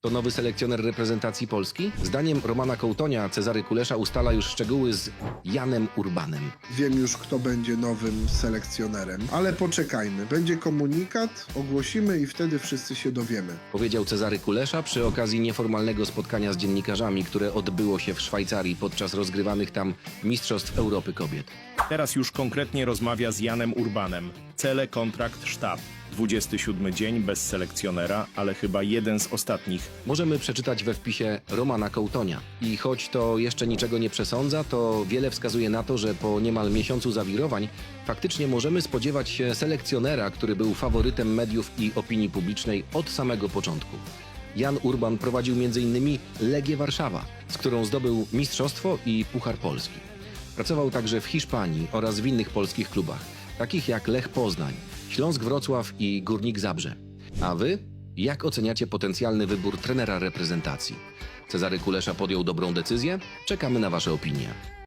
To nowy selekcjoner reprezentacji Polski? Zdaniem Romana Kołtonia Cezary Kulesza ustala już szczegóły z Janem Urbanem. Wiem już, kto będzie nowym selekcjonerem, ale poczekajmy. Będzie komunikat, ogłosimy i wtedy wszyscy się dowiemy. Powiedział Cezary Kulesza przy okazji nieformalnego spotkania z dziennikarzami, które odbyło się w Szwajcarii podczas rozgrywanych tam Mistrzostw Europy Kobiet. Teraz już konkretnie rozmawia z Janem Urbanem. Cele, kontrakt, sztab. 27 dzień bez selekcjonera, ale chyba jeden z ostatnich. Możemy przeczytać we wpisie Romana Kołtonia. I choć to jeszcze niczego nie przesądza, to wiele wskazuje na to, że po niemal miesiącu zawirowań faktycznie możemy spodziewać się selekcjonera, który był faworytem mediów i opinii publicznej od samego początku. Jan Urban prowadził m.in. Legię Warszawa, z którą zdobył mistrzostwo i Puchar Polski. Pracował także w Hiszpanii oraz w innych polskich klubach, takich jak Lech Poznań, Śląsk Wrocław i Górnik Zabrze. A wy? Jak oceniacie potencjalny wybór trenera reprezentacji? Cezary Kulesza podjął dobrą decyzję? Czekamy na wasze opinie.